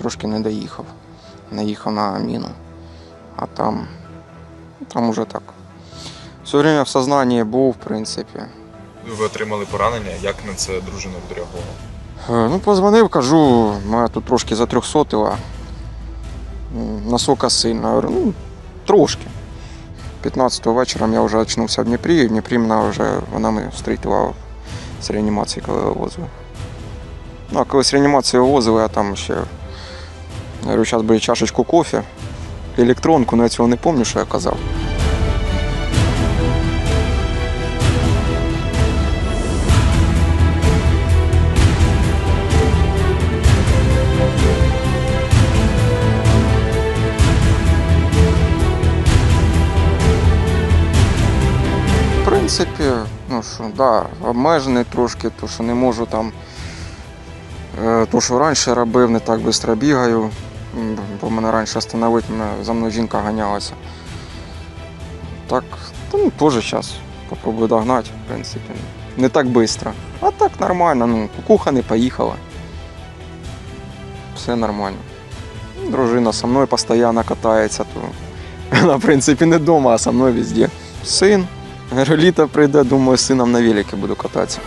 трошки не доїхав. Наїхав на міну. А там, там уже так. Все время в сознанні був, в принципі. Ви отримали поранення, як на це дружина відреагувала? Е, Ну, позвонив, кажу, мене тут трошки затрьохсотила. Насока сильно. Говорю, ну, трошки. 15-го вечором я вже очнувся в Дніпрі, і в Дніпрі мене вже вона мене зустріла з реанімації, коли вивозили. Ну, а коли з реанімації вивозили, я там ще говорю, зараз буде чашечку кофе, електронку, але я цього не пам'ятаю, що я казав. В принципі, ну що, да, обмежений трошки, то що не можу там. Е, То, що раніше робив, не так швидко бігаю, бо мене раніше остановити, мене за мною жінка ганялася. Так, та, ну, теж зараз попробую догнати, в принципі. Не так швидко. А так нормально, ну, кукуха не поїхала. Все нормально. Дружина со мною постійно катається, то вона, в принципі, не вдома, а со мною везде. Син. Говорю, літо прийде, думаю, з сином на велике буду кататися.